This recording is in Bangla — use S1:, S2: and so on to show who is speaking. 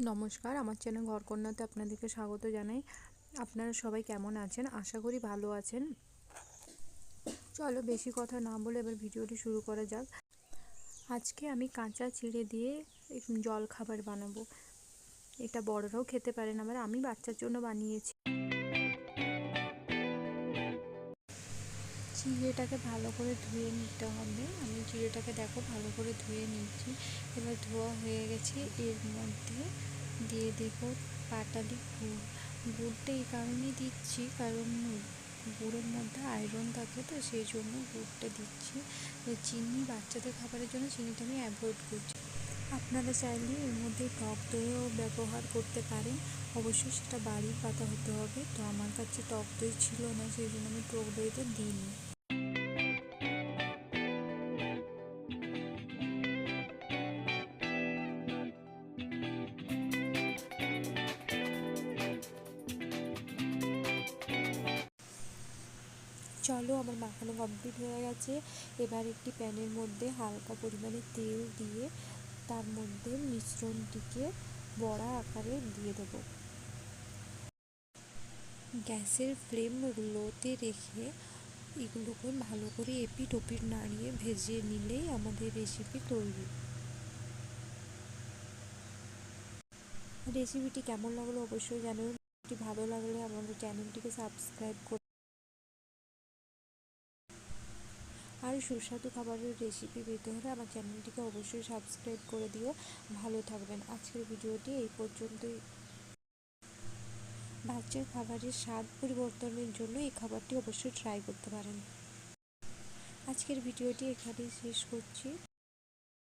S1: নমস্কার, আমার চ্যানেল ঘরকন্যাতে আপনাদেরকে স্বাগত জানাই। আপনারা সবাই কেমন আছেন? আশা করি ভালো আছেন। চলো বেশি কথা না বলে এবার ভিডিওটি শুরু করা যাক। আজকে আমি কাঁচা চিড়ে দিয়ে জল খাবার বানাবো। এটা বড়রাও খেতে পারেন, আবার আমি বাচ্চার জন্য বানিয়েছি। চিড়েটাকে ভালো করে ধুয়ে নিতে হবে। আমি চিড়েটাকে দেখো ভালো করে ধুয়ে নিচ্ছি। এবার ধোয়া হয়ে গেছে। এর মধ্যে দিয়ে দেব পাটালি গুড়। গুড়টা এই কারণেই দিচ্ছি কারণ গুড়ের মধ্যে আয়রন থাকে তো সেই জন্য গুড়টা দিচ্ছি। চিনি বাচ্চাদের খাবারের জন্য চিনিটা আমি অ্যাভয়েড করছি। আপনারা চাইলে এর মধ্যে টক দইও ব্যবহার করতে পারেন। অবশ্যই সেটা বাড়ির পাতা হতে হবে। তো আমার কাছে টক দই ছিল না, সেই জন্য আমি টক দইটা দিইনি। চলো, আমার মাখানো কমপ্লিট হয়ে গেছে। এবার একটি প্যানের মধ্যে হালকা পরিমাণে তেল দিয়ে তার মধ্যে মিশ্রণটিকে বড়া আকারে দিয়ে দেবো। গ্যাসের ফ্লেম লোতে রেখে এগুলোকে ভালো করে এপিট ওপিট নাড়িয়ে ভেজে নিলেই আমাদের রেসিপি তৈরি। রেসিপিটি কেমন লাগল অবশ্যই জানাবেন ভালো লাগলে আমাদের চ্যানেলটিকে সাবস্ক্রাইব করে আর সুস্বাদু খাবারের রেসিপি পেতে হলে আমার চ্যানেলটিকে অবশ্যই সাবস্ক্রাইব করে দিও। ভালো থাকবেন। আজকের ভিডিওটি এই পর্যন্তই। বাচ্চার খাবারের স্বাদ পরিবর্তনের জন্য এই খাবারটি অবশ্যই ট্রাই করতে পারেন। আজকের ভিডিওটি এখানেই শেষ করছি।